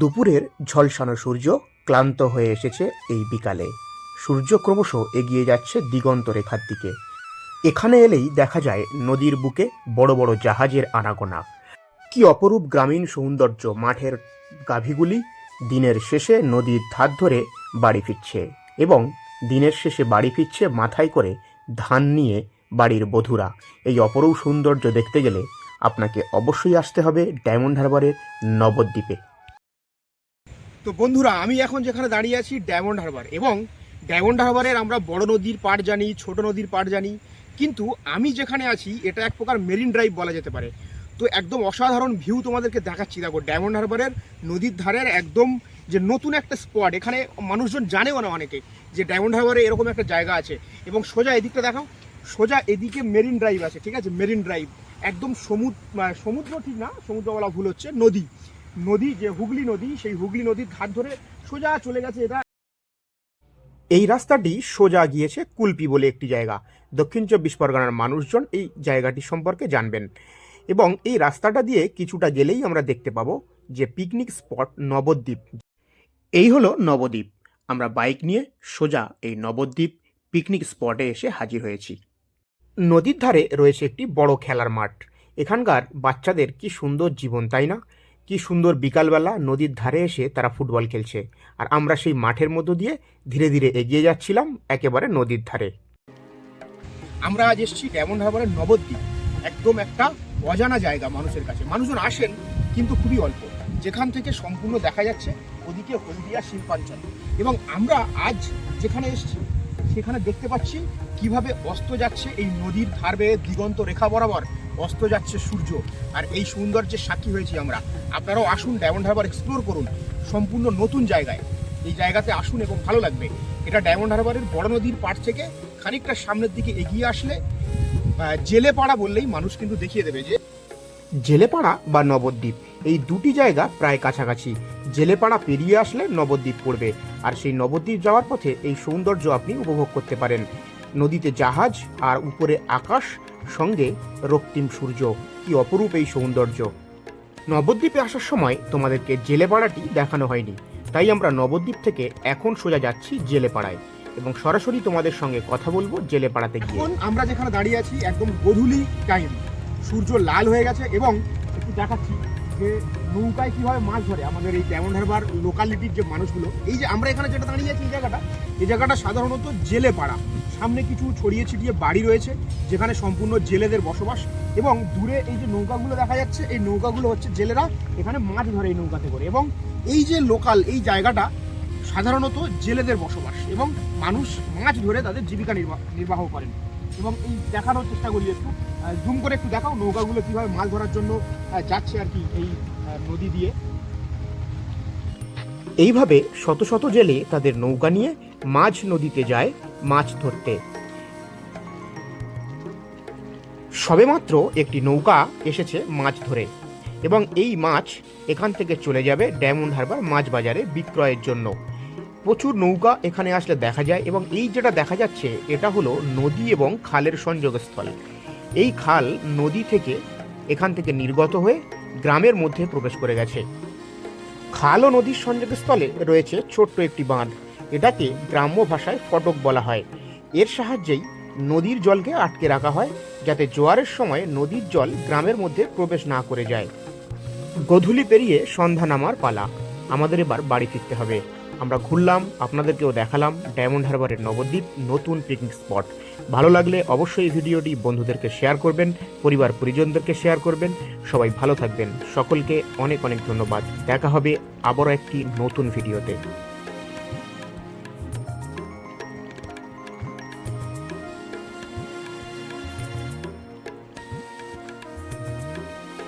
দুপুরের ঝলসানো সূর্য ক্লান্ত হয়ে এসেছে এই বিকালে। সূর্য ক্রমশ এগিয়ে যাচ্ছে দিগন্ত রেখার দিকে। এখানে এলেই দেখা যায় নদীর বুকে বড় বড় জাহাজের আনাগোনা। কি অপরূপ গ্রামীণ সৌন্দর্য মাঠের গাভীগুলি দিনের শেষে নদীর ধার ধরে বাড়ি ফিরছে এবং দিনের শেষে বাড়ি ফিরছে মাথায় করে ধান নিয়ে বাড়ির বধূরা। এই অপরূপ সৌন্দর্য দেখতে গেলে আপনাকে অবশ্যই আসতে হবে ডায়মন্ড হারবারের নবদ্বীপে। তো বন্ধুরা, আমি এখন যেখানে দাঁড়িয়ে আছি, ডায়মন্ড হারবার। এবং ডায়মন্ড হারবারের আমরা বড় নদীর পাড় জানি, ছোট নদীর পাড় জানি। কিন্তু আমি যেখানে আছি, এটা এক প্রকার মেরিন ড্রাইভ বলা যেতে পারে। তো একদম অসাধারণ ভিউ তোমাদেরকে দেখাচ্ছি। দেখো, ডায়মন্ড হারবারের নদীর ধারের একদম যে নতুন একটা স্পট, এখানে মানুষজন জানেও না অনেকে যে ডায়মন্ড হারবারে এরকম একটা জায়গা আছে। এবং সোজা এদিকটা দেখাও সোজা এদিকে মেরিন ড্রাইভ আছে, ঠিক আছে? Marine Drive. একদম সমুদ্র সমুদ্র ঠিক না সমুদ্র বলা ভুল হচ্ছে, নদী। নদী, যে হুগলি নদী, সেই হুগলি নদীর ধার ধরে সোজা চলে গেছে এটা। এই রাস্তাটি সোজা গিয়েছে কুলপি বলে একটি জায়গা। দক্ষিণ চব্বিশ পরগনার মানুষজন এই জায়গাটি সম্পর্কে জানবেন। এবং এই রাস্তাটা দিয়ে কিছুটা গেলেই আমরা দেখতে পাবো যে পিকনিক স্পট নবদ্বীপ। এই হলো নবদ্বীপ। আমরা বাইক নিয়ে সোজা এই নবদ্বীপ পিকনিক স্পটে এসে হাজির হয়েছি। নদীর ধারে রয়েছে একটি বড় খেলার মাঠ। এখানকার বাচ্চাদের কি সুন্দর জীবন, তাই না? কি সুন্দর বিকালবেলা নদীর ধারে এসে তারা ফুটবল খেলছে। আর আমরা সেই মাঠের মধ্য দিয়ে ধীরে ধীরে এগিয়ে যাচ্ছিলাম একেবারে নদীর ধারে। আমরা আজ এসেছি ডায়মন্ড হারবারের নবদ্বীপ। একদম একটা অজানা জায়গা মানুষের কাছে। মানুষজন আসেন, কিন্তু খুবই অল্প। যেখান থেকে সম্পূর্ণ দেখা যাচ্ছে ওদিকে হলদিয়া শিল্পাঞ্চল। এবং আমরা আজ যেখানে এসেছি, সেখানে দেখতে পাচ্ছি কীভাবে অস্ত যাচ্ছে এই নদীর ধার বেয়ে দিগন্ত রেখা বরাবর অস্ত যাচ্ছে সূর্য। আর এই সৌন্দর্যের সাক্ষী হয়েছি আমরা। আপনারাও আসুন ডায়মন্ড হারবার এক্সপ্লোর করুন। সম্পূর্ণ নতুন জায়গায়। এই জায়গাতে আসুন এবং ভালো লাগবে। এটা ডায়মন্ড হারবারের বড় নদীর পাড় থেকে খানিকটা সামনের দিকে এগিয়ে আসলে জেলে পাড়া বললেই মানুষ কিন্তু দেখিয়ে দেবে যে জেলেপাড়া বা নবদ্বীপ। এই দুটি জায়গা প্রায় কাছাকাছি। জেলেপাড়া পেরিয়ে আসলে নবদ্বীপ পড়বে। আর সেই নবদ্বীপ যাওয়ার পথে এই সৌন্দর্য আপনি উপভোগ করতে পারেন। নদীতে জাহাজ আর উপরে আকাশ, সঙ্গে রক্তিম সূর্য। কি অপরূপ এই সৌন্দর্য। নবদ্বীপে আসার সময় তোমাদেরকে জেলেপাড়াটি দেখানো হয়নি। তাই আমরা নবদ্বীপ থেকে এখন সোজা যাচ্ছি জেলেপাড়ায় এবং সরাসরি তোমাদের সঙ্গে কথা বলব জেলেপাড়াতে গিয়ে। এখন আমরা যেখানে দাঁড়িয়ে আছি, একদম গধূলি টাইম সূর্য লাল হয়ে গেছে এবং একটু দেখাচ্ছি যে নৌকায় কীভাবে মাছ ধরে। আমাদের এই ডায়মন্ড হারবার লোকালিটির যে মানুষগুলো, এই যে আমরা এখানে যেটা দাঁড়িয়ে আছি এই জায়গাটা এই জায়গাটা সাধারণত জেলে পাড়া সামনে কিছু ছড়িয়ে ছিটিয়ে বাড়ি রয়েছে, যেখানে সম্পূর্ণ জেলেদের বসবাস এবং দূরে এই যে নৌকাগুলো দেখা যাচ্ছে, এই নৌকাগুলো হচ্ছে জেলেরা, এখানে মাছ ধরে এই নৌকাতে করে এবং এই যে লোকাল এই জায়গাটা সাধারণত জেলেদের বসবাস এবং মানুষ মাছ ধরে তাদের জীবিকা নির্বাহ নির্বাহ করেন এবং এই দেখানোর চেষ্টা করি একটু। জুম করে একটু দেখাও নৌকাগুলো কীভাবে মাছ ধরার জন্য যাচ্ছে আর কি এই নদী দিয়ে। এইভাবে শত শত জেলে তাদের নৌকা নিয়ে মাঝ নদীতে যায় মাছ ধরতে। সবেমাত্র একটি নৌকা এসেছে মাছ ধরে এবং এই মাছ এখান থেকে চলে যাবে ডায়মন্ড হারবার মাছ বাজারে বিক্রয়ের জন্য। প্রচুর নৌকা এখানে আসলে দেখা যায় এবং এই যেটা দেখা যাচ্ছে, এটা হলো নদী এবং খালের সংযোগস্থল। এই খাল নদী থেকে এখান থেকে নির্গত হয়ে গ্রামের মধ্যে প্রবেশ করে গেছে। খাল ও নদীর সংযোগস্থলে রয়েছে ছোট্ট একটি বাঁধ। এটাকে গ্রাম্য ভাষায় ফটক বলা হয়। এর সাহায্যেই নদীর জলকে আটকে রাখা হয়, যাতে জোয়ারের সময় নদীর জল গ্রামের মধ্যে প্রবেশ না করে যায়। গধূলি পেরিয়ে সন্ধ্যা নামার পালা। আমাদের এবার বাড়ি ফিরতে হবে। আমরা ঘুরলাম, আপনাদেরকেও দেখালাম ডায়মন্ড হারবারের নবদ্বীপ নতুন পিকনিক স্পট ভালো লাগলে অবশ্যই এই ভিডিওটি বন্ধুদেরকে শেয়ার করবেন, পরিবার পরিজনদেরকে শেয়ার করবেন। সবাই ভালো থাকবেন। সকলকে অনেক অনেক ধন্যবাদ। দেখা হবে আবারও একটি নতুন ভিডিওতে।